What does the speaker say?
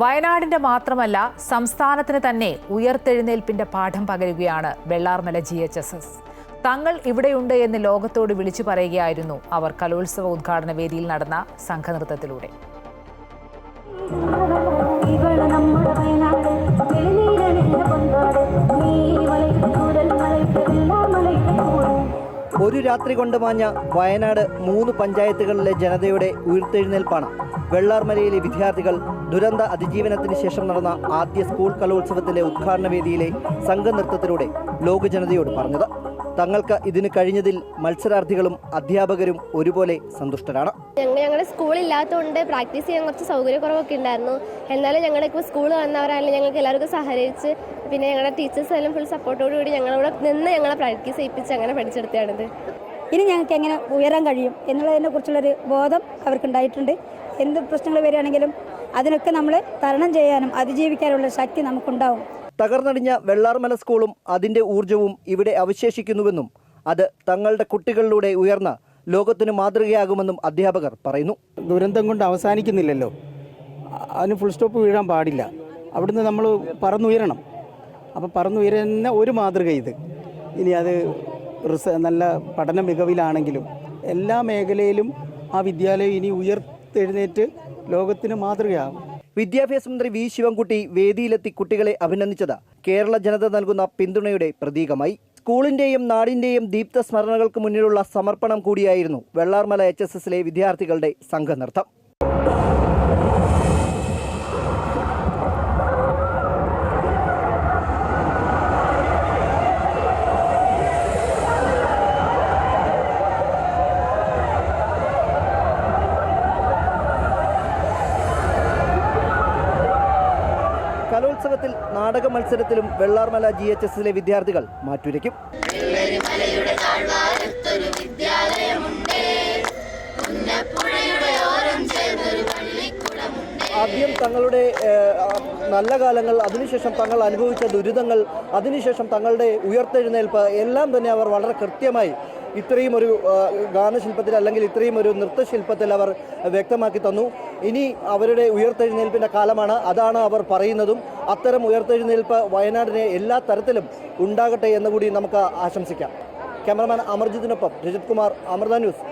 വയനാടിന്റെ മാത്രമല്ല സംസ്ഥാനത്തിന് തന്നെ ഉയർത്തെഴുന്നേൽപ്പിന്റെ പാഠം പകരുകയാണ് Vellarmala G H S S. തങ്ങൾ ഇവിടെയുണ്ട് എന്ന് ലോകത്തോട് വിളിച്ചു പറയുകയായിരുന്നു അവർ കലോത്സവ ഉദ്ഘാടന വേദിയിൽ നടന്ന സംഘനൃത്തത്തിലൂടെ. ഒരു രാത്രി കൊണ്ട് മാഞ്ഞ വയനാട് മൂന്ന് പഞ്ചായത്തുകളിലെ ജനതയുടെ ഉയർത്തെഴുന്നേൽപ്പാണ്. വെള്ളാർമലയിലെ വിദ്യാർത്ഥികൾ ദുരന്ത അതിജീവനത്തിന് ശേഷം നടന്ന ആദ്യ സ്കൂൾ കലോത്സവത്തിലെ ഉദ്ഘാടന വേദിയിലെ സംഘനൃത്തത്തിലൂടെ ലോകജനതയോട് പറഞ്ഞത്. തങ്ങൾക്ക് ഇതിന് കഴിഞ്ഞതിൽ മത്സരാർത്ഥികളും അധ്യാപകരും ഒരുപോലെ സന്തുഷ്ടരാണ്. ഞങ്ങൾ ഞങ്ങളുടെ സ്കൂളില്ലാത്തതുകൊണ്ട് പ്രാക്ടീസ് ചെയ്യാൻ കുറച്ച് സൗകര്യക്കുറവൊക്കെ ഉണ്ടായിരുന്നു. എന്നാലും ഞങ്ങളുടെ ഇപ്പോൾ സ്കൂൾ വന്നവരായാലും ഞങ്ങൾക്ക് എല്ലാവർക്കും സഹകരിച്ച് പിന്നെ ഞങ്ങളുടെ ടീച്ചേഴ്സ് എല്ലാം ഫുൾ സപ്പോർട്ടോടു കൂടി ഞങ്ങളിവിടെ നിന്ന് ഞങ്ങളെ പ്രാക്ടീസ് ചെയ്യിപ്പിച്ച് അങ്ങനെ പഠിച്ചെടുത്തതാണിത്. ഇനി ഞങ്ങൾക്ക് എങ്ങനെ ഉയരാൻ കഴിയും എന്നുള്ളതിനെ കുറിച്ചുള്ളൊരു ബോധം അവർക്കുണ്ടായിട്ടുണ്ട്. എന്ത് പ്രശ്നങ്ങൾ വരികയാണെങ്കിലും അതിനൊക്കെ നമ്മൾ തരണം ചെയ്യാനും അതിജീവിക്കാനുള്ള ശക്തി നമുക്കുണ്ടാവും. തകർന്നടിഞ്ഞ വെള്ളാർമല സ്കൂളും അതിന്റെ ഊർജവും ഇവിടെ അവശേഷിക്കുന്നുവെന്നും അത് തങ്ങളുടെ കുട്ടികളിലൂടെ ഉയർന്ന ലോകത്തിന് മാതൃകയാകുമെന്നും അധ്യാപകർ പറയുന്നു. ദുരന്തം കൊണ്ട് അവസാനിക്കുന്നില്ലല്ലോ. അതിന് ഫുൾ സ്റ്റോപ്പ് വീഴാൻ പാടില്ല. അവിടുന്ന് നമ്മൾ പറന്നുയരണം. അപ്പോൾ പറന്നുയരുന്ന ഒരു മാതൃക ഇത്. ഇനി അത് റിസ നല്ല പഠന മികവിലാണെങ്കിലും എല്ലാ മേഖലയിലും ആ വിദ്യാലയം ഇനി ഉയർത്തെഴുന്നേറ്റ് ലോകത്തിന് മാതൃകയാകും വിദ്യാഭ്യാസ മന്ത്രി വി ശിവൻകുട്ടി വേദിയിലെത്തി കുട്ടികളെ അഭിനന്ദിച്ചത്. കേരള ജനത നൽകുന്ന പിന്തുണയുടെ പ്രതീകമായി. സ്കൂളിന്റെയും നാടിന്റെയും ദീപ്ത സ്മരണകൾക്ക് മുന്നിലുള്ള സമർപ്പണം കൂടിയായിരുന്നു വെള്ളാർമല എച്ച് എസ് എസിലെ വിദ്യാർത്ഥികളുടെ സംഘനൃത്തം. കലോത്സവത്തിൽ നാടക മത്സരത്തിലും വെള്ളാർമല ജി എച്ച് എസിലെ വിദ്യാർത്ഥികൾ മാറ്റുരയ്ക്കും. ആദ്യം തങ്ങളുടെ നല്ല കാലങ്ങൾ അതിനുശേഷം തങ്ങൾ അനുഭവിച്ച ദുരിതങ്ങൾ അതിനുശേഷം തങ്ങളുടെ ഉയർത്തെഴുന്നേൽപ്പ് എല്ലാം തന്നെ അവർ വളരെ കൃത്യമായി ഇത്രയും ഒരു ഗാനശില്പത്തിൽ അല്ലെങ്കിൽ ഇത്രയും ഒരു നൃത്തശില്പത്തിൽ അവർ വ്യക്തമാക്കി തന്നു. ഇനി അവരുടെ ഉയർത്തെഴുന്നേൽപ്പിന്റെ കാലമാണ്. അതാണ് അവർ പറയുന്നതും. അത്തരം ഉയർത്തെഴുന്നേൽപ്പ് വയനാടിനെ എല്ലാ തരത്തിലും ഉണ്ടാകട്ടെ എന്നുകൂടി നമുക്ക് ആശംസിക്കാം. ക്യാമറമാൻ അമർജിത്തിനൊപ്പം രജിത് കുമാർ അമൃത ന്യൂസ്.